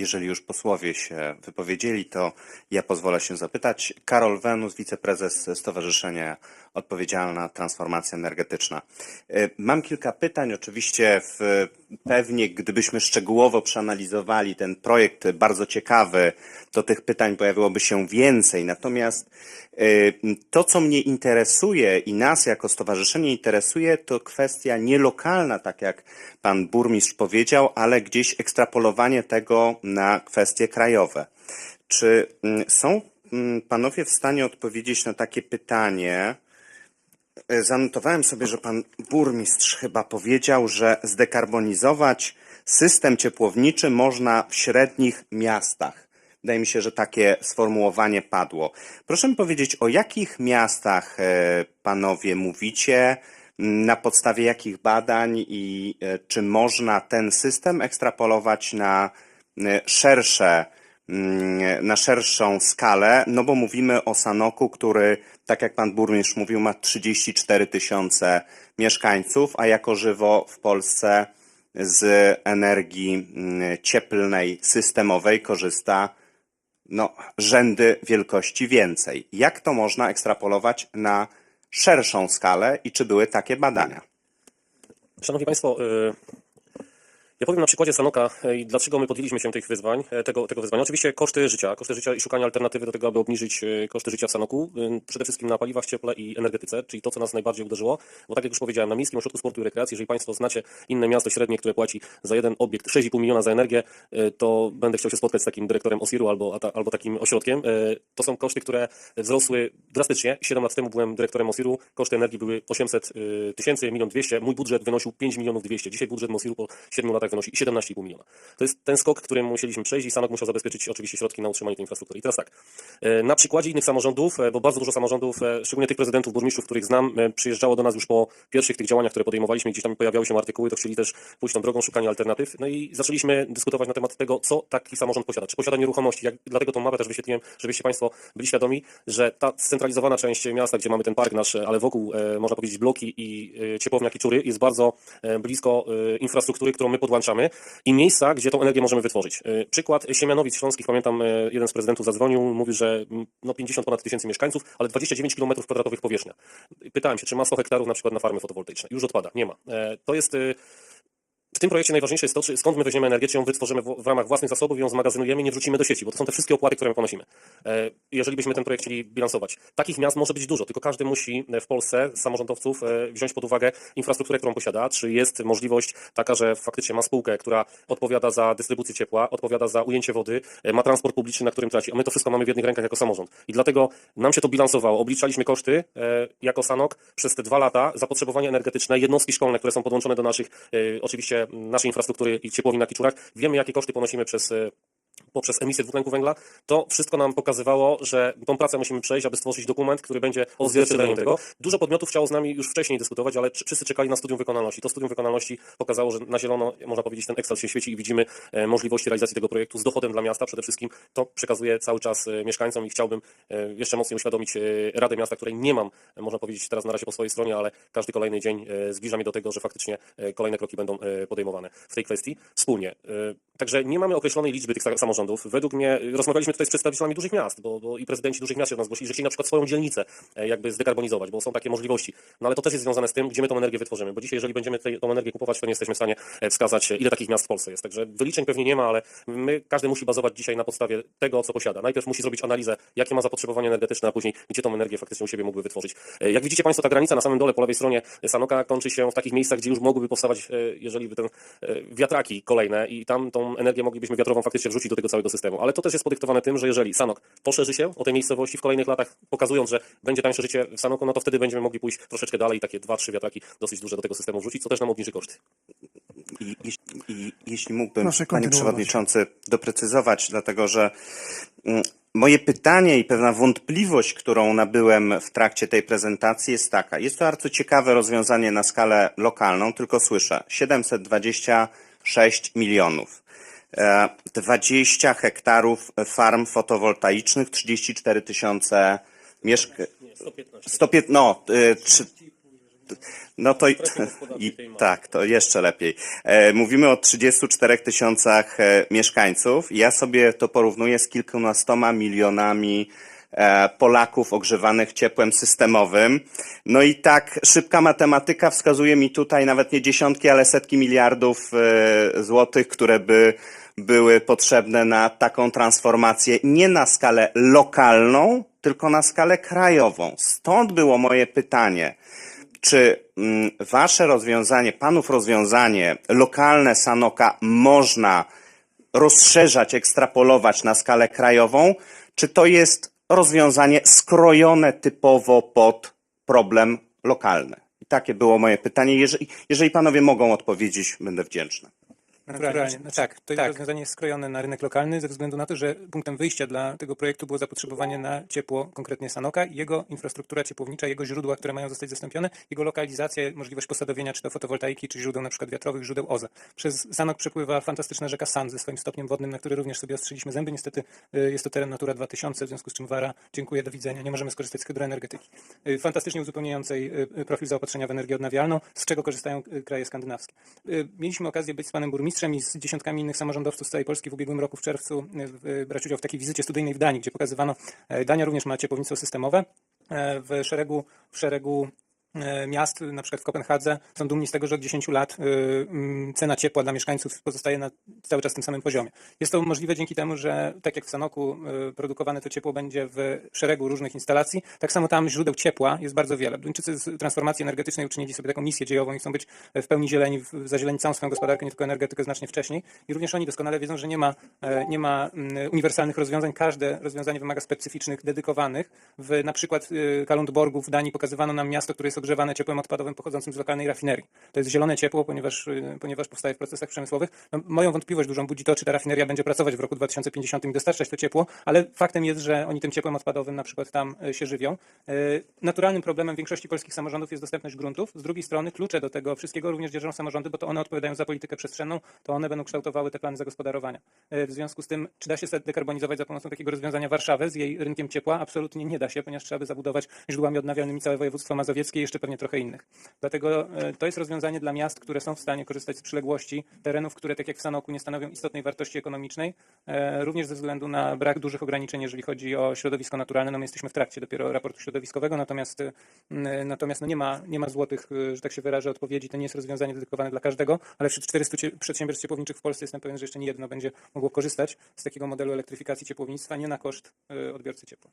jeżeli już posłowie się wypowiedzieli, to ja pozwolę się zapytać. Karol Wenus, wiceprezes Stowarzyszenia Odpowiedzialna Transformacja Energetyczna. E, Mam kilka pytań. Oczywiście w, pewnie gdybyśmy szczegółowo przeanalizowali ten projekt, bardzo ciekawy, to tych pytań pojawiłoby się więcej. Natomiast e, to, co mnie interesuje i nas jako stowarzyszenie interesuje, to kwestia nie lokalna, tak jak pan burmistrz powiedział, ale gdzieś ekstrapolowanie tego na kwestie krajowe. Czy mm, są mm, panowie w stanie odpowiedzieć na takie pytanie? E, Zanotowałem sobie, że pan burmistrz chyba powiedział, że zdekarbonizować system ciepłowniczy można w średnich miastach. Wydaje mi się, że takie sformułowanie padło. Proszę mi powiedzieć, o jakich miastach e, panowie mówicie, na podstawie jakich badań i e, czy można ten system ekstrapolować na szersze na szerszą skalę, no bo mówimy o Sanoku, który, tak jak pan burmistrz mówił, ma 34 tysiące mieszkańców, a jako żywo w Polsce z energii mm, cieplnej systemowej korzysta no, rzędy wielkości więcej. Jak to można ekstrapolować na szerszą skalę i czy były takie badania? Szanowni Państwo, y, ja powiem na przykładzie Sanoka, y, i dlaczego my podjęliśmy się tych wyzwań, y, tego, tego wyzwania. Oczywiście koszty życia, koszty życia i szukanie alternatywy do tego, aby obniżyć y, koszty życia w Sanoku, przede wszystkim na paliwach, cieple i energetyce, czyli to, co nas najbardziej uderzyło, bo tak jak już powiedziałem, na Miejskim Ośrodku Sportu i Rekreacji, jeżeli Państwo znacie inne miasto średnie, które płaci za jeden obiekt 6,5 miliona za energię, to będę chciał się spotkać z takim dyrektorem OSIR-u albo, albo takim ośrodkiem. To są koszty, które wzrosły drastycznie. 7 lat temu byłem dyrektorem OSIR-u, koszty energii były 800 y, tysięcy, milion 200, mój budżet wynosił 5 milionów 200. Dzisiaj budżet OSIR-u po 7 latach wynosi 17,5 miliona. To jest ten skok, którym musieliśmy przejść i Sanok musiał zabezpieczyć oczywiście środki na utrzymanie tej infrastruktury. I teraz tak, e, na przykładzie innych samorządów, e, bo bardzo dużo samorządów, e, szczególnie tych prezydentów, burmistrzów, których znam, przyjeżdżało do nas już po pierwszych tych działaniach, które podejmowaliśmy, gdzieś tam pojawiały się artykuły, to chcieli też pójść tą drogą szukania alternatyw. No i zaczęliśmy dyskutować na temat tego, co taki samorząd posiada. Czy posiada nieruchomości? Jak, dlatego tą mapę też wyświetliłem, żebyście Państwo byli świadomi, że ta scentralizowana część miasta, gdzie mamy ten park nasz, ale wokół, można powiedzieć, bloki i e, ciepłownia Kiczury jest bardzo blisko infrastruktury, którą my podłączamy i miejsca, gdzie tą energię możemy wytworzyć. E, Przykład Siemianowic Śląskich, pamiętam, e, jeden z prezydentów zadzwonił, mówił, że mm, no 50 ponad tysięcy mieszkańców, ale 29 km kwadratowych powierzchnia. Pytałem się, czy ma 100 hektarów na przykład na farmy fotowoltaiczne. Już odpada, nie ma. E, To jest... tym projekcie najważniejsze jest to, czy, skąd my weźmiemy energię, czy ją wytworzymy w, w ramach własnych zasobów ją zmagazynujemy i nie wrzucimy do sieci, bo to są te wszystkie opłaty, które my ponosimy. E, jeżeli byśmy ten projekt chcieli bilansować. Takich miast może być dużo, tylko każdy musi e, w Polsce samorządowców e, wziąć pod uwagę infrastrukturę, którą posiada, czy jest możliwość taka, że faktycznie ma spółkę, która odpowiada za dystrybucję ciepła, odpowiada za ujęcie wody, e, ma transport publiczny, na którym traci. A my to wszystko mamy w jednych rękach jako samorząd. I dlatego nam się to bilansowało. Obliczaliśmy koszty e, jako SANOK przez te dwa lata, zapotrzebowanie energetyczne, jednostki szkolne, które są podłączone do naszych, e, oczywiście naszej infrastruktury i ciepłowni na Kiczurach. Wiemy, jakie koszty ponosimy przez e, poprzez emisję dwutlenku węgla, to wszystko nam pokazywało, że tą pracę musimy przejść, aby stworzyć dokument, który będzie odzwierciedleniem tego. Dużo podmiotów chciało z nami już wcześniej dyskutować, ale wszyscy czekali na studium wykonalności. To studium wykonalności pokazało, że na zielono, można powiedzieć, ten Excel się świeci i widzimy e, możliwości realizacji tego projektu z dochodem dla miasta przede wszystkim. To przekazuję cały czas e, mieszkańcom i chciałbym e, jeszcze mocniej uświadomić Radę Miasta, której nie mam, można powiedzieć teraz na razie po swojej stronie, ale każdy kolejny dzień zbliża mnie do tego, że faktycznie kolejne kroki będą podejmowane w tej kwestii wspólnie. Także nie mamy określonej liczby tych sa- samorządów. Według mnie e, rozmawialiśmy tutaj z przedstawicielami dużych miast, bo, bo i prezydenci dużych miast się do nas zgłosili, że chcieli na przykład swoją dzielnicę e, jakby zdekarbonizować, bo są takie możliwości. No ale to też jest związane z tym, gdzie my tą energię wytworzymy, bo dzisiaj jeżeli będziemy tej, tą energię kupować, to nie jesteśmy w stanie e, wskazać, e, ile takich miast w Polsce jest. Także wyliczeń pewnie nie ma, ale my, każdy musi bazować dzisiaj na podstawie tego, co posiada. Najpierw musi zrobić analizę, jakie ma zapotrzebowanie energetyczne, a później gdzie tą energię faktycznie u siebie mógłby wytworzyć. Jak widzicie Państwo, ta granica na samym dole, po lewej stronie Sanoka kończy się w takich miejscach, gdzie już mogłyby powstawać, jeżeli by ten wiatraki kolejne i tam tą energię moglibyśmy wiatrową faktycznie wrzucić do tego całego systemu. Ale to też jest podyktowane tym, że jeżeli Sanok poszerzy się o tej miejscowości w kolejnych latach, pokazując, że będzie tańsze życie w Sanoku, no to wtedy będziemy mogli pójść troszeczkę dalej i takie dwa, trzy wiatraki dosyć duże do tego systemu wrzucić, co też nam obniży koszty. I, jeśli- i jeśli mógłbym, Proszę panie przewodniczący, doprecyzować, dlatego że mm, moje pytanie i pewna wątpliwość, którą nabyłem w trakcie tej prezentacji jest taka. Jest to bardzo ciekawe rozwiązanie na skalę lokalną, tylko słyszę 726 milionów. E, 20 hektarów farm fotowoltaicznych, 34 tysiące mieszkań. 115, no, trzy- No to i, tak, to jeszcze lepiej. E, mówimy o 34 tysiącach e, mieszkańców. Ja sobie to porównuję z kilkunastoma milionami e, Polaków ogrzewanych ciepłem systemowym. No i tak szybka matematyka wskazuje mi tutaj nawet nie dziesiątki, ale setki miliardów e, złotych, które by były potrzebne na taką transformację nie na skalę lokalną, tylko na skalę krajową. Stąd było moje pytanie. Czy mm, wasze rozwiązanie, panów rozwiązanie lokalne Sanoka można rozszerzać, ekstrapolować na skalę krajową, czy to jest rozwiązanie skrojone typowo pod problem lokalny? I takie było moje pytanie. Jeżeli, jeżeli panowie mogą odpowiedzieć, będę wdzięczny. Naturalnie. No tak, to rozwiązanie jest skrojone na rynek lokalny ze względu na to, że punktem wyjścia dla tego projektu było zapotrzebowanie na ciepło, konkretnie Sanoka jego infrastruktura ciepłownicza, jego źródła, które mają zostać zastąpione, jego lokalizacja, możliwość posadowienia czy to fotowoltaiki, czy źródeł na przykład wiatrowych, źródeł OZE. Przez Sanok przepływa fantastyczna rzeka San ze swoim stopniem wodnym, na który również sobie ostrzyliśmy zęby. Niestety y, jest to teren Natura 2000, w związku z czym Wara, dziękuję, do widzenia, nie możemy skorzystać z hydroenergetyki. Y, Fantastycznie uzupełniającej y, profil zaopatrzenia w energię odnawialną, z czego korzystają kraje skandynawskie. Mieliśmy okazję być z panem burmistrzem i z dziesiątkami innych samorządowców z całej Polski w ubiegłym roku w czerwcu w- y, brać udział w takiej wizycie studyjnej w Danii, gdzie pokazywano, e, Dania również ma ciepłownictwo systemowe. E, W szeregu, w szeregu e, miast, na przykład w Kopenhadze, są dumni z tego, że od 10 lat y, mm, cena ciepła dla mieszkańców pozostaje na cały czas tym samym poziomie. Jest to możliwe dzięki temu, że tak jak w Sanoku y, produkowane to ciepło będzie w szeregu różnych instalacji, tak samo tam źródeł ciepła jest bardzo wiele. Duńczycy z transformacji energetycznej uczynili sobie taką misję dziejową i chcą być w pełni zieleni, zazielenić całą swoją gospodarkę, nie tylko energetykę znacznie wcześniej. I również oni doskonale wiedzą, że nie ma, e, nie ma mm, uniwersalnych rozwiązań. Każde rozwiązanie wymaga specyficznych, dedykowanych. W na przykład y, Kalundborgu w Danii pokazywano nam miasto, które jest ogrzewane ciepłem odpadowym pochodzącym z lokalnej rafinerii. To jest zielone ciepło, ponieważ, y, ponieważ powstaje w procesach przemysłowych. No, moją wątpliwość dużą budzi to, czy ta rafineria będzie pracować w roku 2050 i dostarczać to ciepło, ale faktem jest, że oni tym ciepłem odpadowym na przykład tam y, się żywią. Y, Naturalnym problemem większości polskich samorządów jest dostępność gruntów. Z drugiej strony klucze do tego wszystkiego również dzierżą samorządy, bo to one odpowiadają za politykę przestrzenną, to one będą kształtowały te plany zagospodarowania. W związku z tym, czy da się dekarbonizować za pomocą takiego rozwiązania Warszawę z jej rynkiem ciepła? Absolutnie nie da się, ponieważ trzeba by zabudować źródłami odnawialnymi całe województwo mazowieckie jeszcze pewnie trochę innych. Dlatego e, to jest rozwiązanie dla miast, które są w stanie korzystać z przyległości terenów, które tak jak w Sanoku nie stanowią istotnej wartości ekonomicznej, e, również ze względu na brak dużych ograniczeń, jeżeli chodzi o środowisko naturalne. No my jesteśmy w trakcie dopiero raportu środowiskowego, natomiast, e, natomiast no nie, ma, nie ma złotych, że tak się wyrażę, odpowiedzi. To nie jest rozwiązanie dedykowane dla każdego, ale wśród 400 cie- przedsiębiorstw ciepłowniczych w Polsce jestem pewien, że jeszcze nie jedno będzie mogło korzystać z takiego modelu elektryfikacji ciepłownictwa, nie na koszt odbiorcy ciepła.